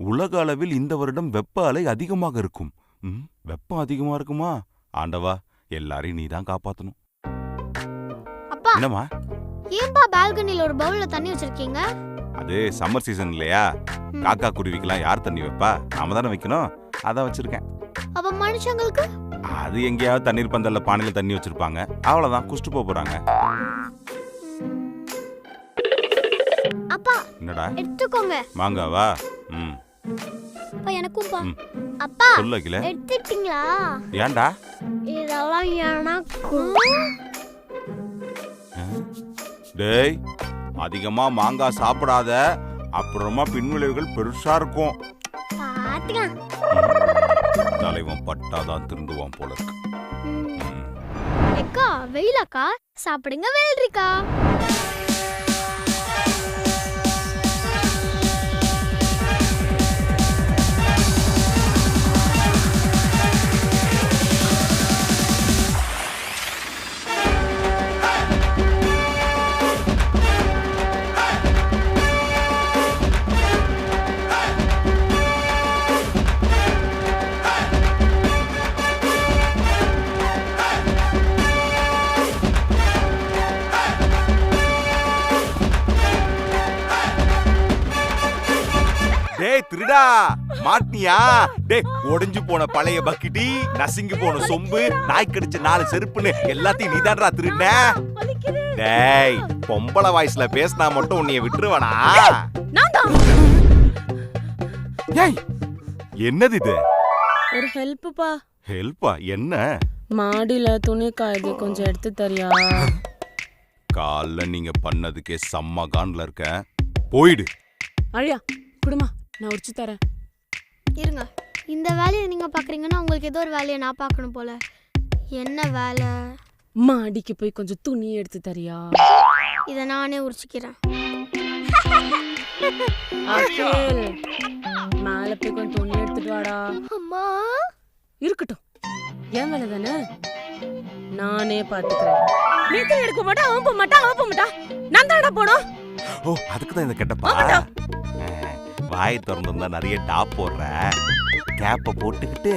உலக அளவில் இந்த வருடம் வெப்ப அலை அதிகமாக இருக்கும். வெப்பம் அதிகமா இருக்குமா? ஆண்டவா எல்லாரையும் நீ தான் காப்பாத்தணும். அப்பா! என்னம்மா? ஏன்பா பால்கனில ஒரு பவுல்ல தண்ணி வச்சிருக்கீங்க? அது சம்மர் சீசன் இல்லையா. காக்கா குருவிக்கெல்லாம் யார் தண்ணி வைப்பா? நாம தானே வைக்கணும். அதான் வச்சிருக்கேன். அப்ப மனுஷங்களுக்கு? அது எங்கேயாவது தண்ணீர் பந்தல்ல பானையில தண்ணி வச்சிருப்பாங்க. அவ்வளவுதான். குஷ்டு போக போறாங்க. என்னடா? எடுத்துக்கோங்க. மாங்காவா? ம். அப்பா எனக்கும்பா ம். அப்பா சொல்ல கில எடுத்துட்டீங்களா? ஏன்டா? இதெல்லாம் எனக்கு டேய் அதிகமா மாங்காய் சாப்பிடாத. அப்புறமா பின்விளைவுகள் பெருசா இருக்கும். தலைவன் பட்டாதான் திருந்துவான் போல இருக்கு. ம். எக்கா வெயிலாக்கா. சாப்பிடுங்க வெள்ளரிக்கா டேய் திருடா. மாட்டினியா? டேய் ஒடிஞ்சு போன பழைய பக்கிட்டி நசுங்கி போன சொம்பு நாய் கடிச்ச நாலு செருப்புன்னு எல்லாத்தையும் நீதான்டா திருடின. டேய் பொம்பளை வாய்ஸ்ல பேசினா மட்டும் உன்னைய விட்டுருவனா? ஏய் என்னது இது? ஒரு ஹெல்ப்புப்பா. ஹெல்ப்பா? என்ன? மாடியில துணி காயுது கொஞ்சம் எடுத்து தரியா. காலைல நீங்க பண்ணதுக்கே செம்ம கான்ல இருக்க. போயிடு. அழியா குடுமா. நான் உரிச்சு தரேன். இருங்க. இந்த வேலையை நீங்க பாக்குறீங்கன்னா உங்களுக்கு ஏதோ ஒரு வேலையை நான் பார்க்கணும் போல. என்ன வேலை? மாடிக்கு போய் கொஞ்சம் துணி எடுத்து தரியா? இதை நானே உரிச்சுக்கிறேன். அகில் மேல போய் கொஞ்சம் துணி எடுத்துட்டு வாடா. அம்மா. இருக்கட்டும். ஏன் வேலை தானே? நானே பாத்துக்கிறேன் நீ துணி எடுக்க மாட்டா அவன் போக மாட்டா அவன் போக மாட்டா. நான் தானடா போனோம். ஓ அதுக்கு தான் இந்த கெட்டப்பா. அஹ், வாய் திறந்திருந்தா நிறைய டாப் போடுற. கேப்ப போட்டுக்கிட்டு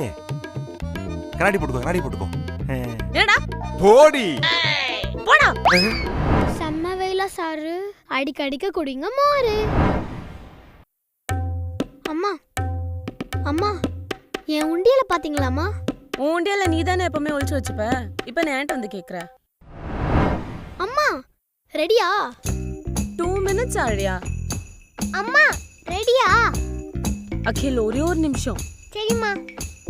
கண்ணாடி போட்டுக்கோ கண்ணாடி போட்டுக்கோ. என்னடா? போடி. போடா. செம்ம வெயிலா சாரு. அடிக்க அடிக்க குடிங்க மோரு அம்மா அம்மா என் உண்டியல பாத்தீங்களாம்மா உன் உண்டியல நீ தானே எப்பவுமே ஒளிச்சு வச்சுப்ப? இப்ப நான் ஏன்ட்ட வந்து கேக்குற? அம்மா ரெடியா? டூ மினிட்ஸ் ஆழியா அம்மா ரெடியா அகில் ஒரே ஒரு நிமிஷம். சரிம்மா.